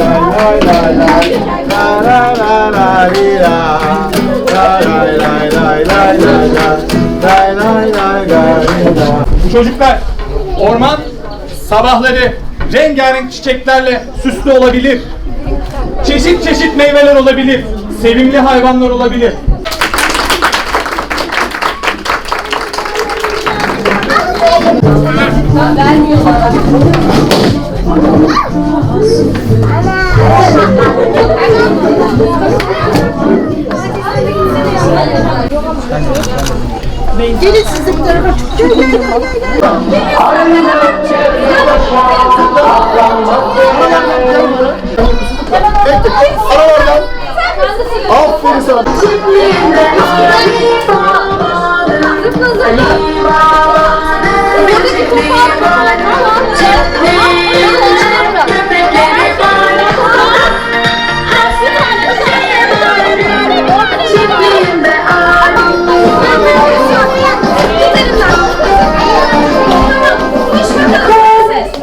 la. Çocuklar, orman sabahları rengarenk çiçeklerle süslü olabilir. Çeşit çeşit meyveler olabilir. Sevimli hayvanlar olabilir. Gelin siz de bu tarafa. Gel gel gel gel. oradan. Aferin sana.